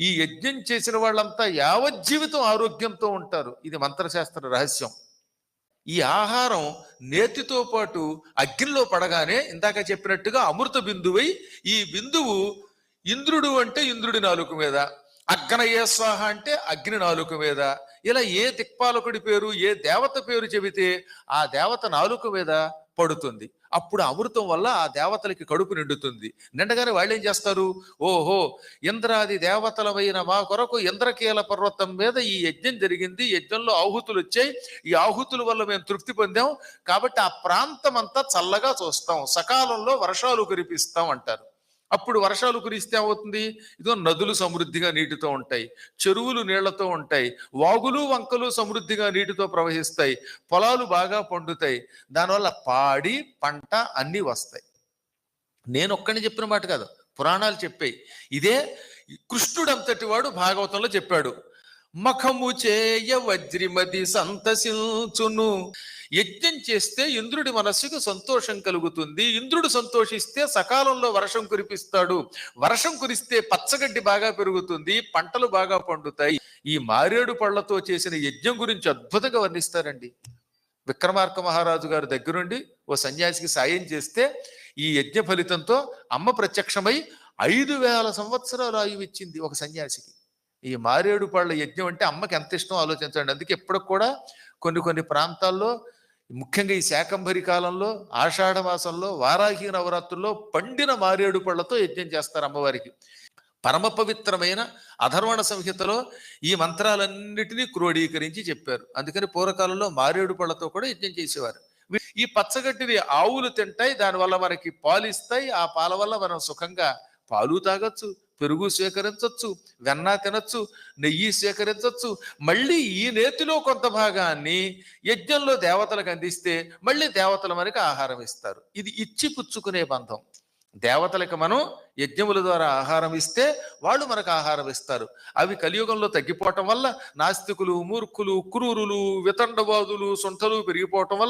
ఈ యజ్ఞం చేసిన వాళ్ళంతా యావజ్జీవితం ఆరోగ్యంతో ఉంటారు. ఇది మంత్రశాస్త్ర రహస్యం. ఈ ఆహారం నేతితో పాటు అగ్నిలో పడగానే ఇందాక చెప్పినట్టుగా అమృత బిందువై ఈ బిందువు ఇంద్రుడు అంటే ఇంద్రుడి నాలుక మీద అగ్నయే స్వాహ అంటే అగ్ని నాలుక మీద. ఇలా ఏ దిక్పాలకుడి పేరు ఏ దేవత పేరు చెబితే ఆ దేవత నాలుక మీద పడుతుంది. అప్పుడు అమృతం వల్ల ఆ దేవతలకి కడుపు నిండుతుంది. నిండగానే వాళ్ళు ఏం చేస్తారు? ఓహో! ఇంద్రాది దేవతలమైన మా కొరకు ఇంద్రకీల పర్వతం మీద ఈ యజ్ఞం జరిగింది. యజ్ఞంలో ఆహుతులు వచ్చాయి. ఈ ఆహుతుల వల్ల మేము తృప్తి పొందాం. కాబట్టి ఆ ప్రాంతం అంతా చల్లగా చూస్తాం. సకాలంలో వర్షాలు కురిపిస్తాం అంటారు. అప్పుడు వర్షాలు కురిస్తే ఏమవుతుంది? ఇదిగో నదులు సమృద్ధిగా నీటితో ఉంటాయి చెరువులు నీళ్ళతో ఉంటాయి వాగులు వంకలు సమృద్ధిగా నీటితో ప్రవహిస్తాయి పొలాలు బాగా పండుతాయి. దానివల్ల పాడి పంట అన్నీ వస్తాయి. నేను ఒక్కడిని చెప్పిన మాట కాదు పురాణాలు చెప్పాయి. ఇదే కృష్ణుడు అంతటి వాడు భాగవతంలో చెప్పాడు. మఖము చేయ వజ్రిమతి సంతసించును. యజ్ఞం చేస్తే ఇంద్రుడి మనస్సుకు సంతోషం కలుగుతుంది. ఇంద్రుడు సంతోషిస్తే సకాలంలో వర్షం కురిపిస్తాడు. వర్షం కురిస్తే పచ్చగడ్డి బాగా పెరుగుతుంది. పంటలు బాగా పండుతాయి. ఈ మారేడు పళ్ళతో చేసిన యజ్ఞం గురించి అద్భుతంగా వర్ణిస్తారండి. విక్రమార్క మహారాజు గారి దగ్గరుండి ఓ సన్యాసికి సాయం చేస్తే ఈ యజ్ఞ ఫలితంతో అమ్మ ప్రత్యక్షమై ఐదు వేల సంవత్సరాలు ఆయువు ఇచ్చింది ఒక సన్యాసికి. ఈ మారేడు పళ్ళ యజ్ఞం అంటే అమ్మకి ఎంత ఇష్టం ఆలోచించండి. అందుకే ఎప్పటికి కూడా కొన్ని కొన్ని ప్రాంతాల్లో ముఖ్యంగా ఈ శాకంభరి కాలంలో ఆషాఢ మాసంలో వారాహి నవరాత్రుల్లో పండిన మారేడు పళ్ళతో యజ్ఞం చేస్తారు అమ్మవారికి. పరమ పవిత్రమైన అధర్వణ సంహితలో ఈ మంత్రాలన్నిటినీ క్రోడీకరించి చెప్పారు. అందుకని పూర్వకాలంలో మారేడు పళ్ళతో కూడా యజ్ఞం చేసేవారు. ఈ పచ్చగడ్డిని ఆవులు తింటాయి దానివల్ల మనకి పాలు ఇస్తాయి ఆ పాల వల్ల మనం సుఖంగా పాలు తాగొచ్చు. పెరుగు స్వీకరించవచ్చు వెన్న తినచ్చు నెయ్యి స్వీకరించవచ్చు మళ్ళీ ఈ నేతిలో కొంత భాగాన్ని యజ్ఞంలో దేవతలకు అందిస్తే మళ్ళీ దేవతల మనకి ఆహారం ఇస్తారు. ఇది ఇచ్చి పుచ్చుకునే బంధం. దేవతలకు మనం యజ్ఞముల ద్వారా ఆహారం ఇస్తే వాళ్ళు మనకు ఆహారం ఇస్తారు. అవి కలియుగంలో తగ్గిపోవటం వల్ల నాస్తికులు మూర్ఖులు క్రూరులు వితండవాదులు సొంటలు పెరిగిపోవటం వల్ల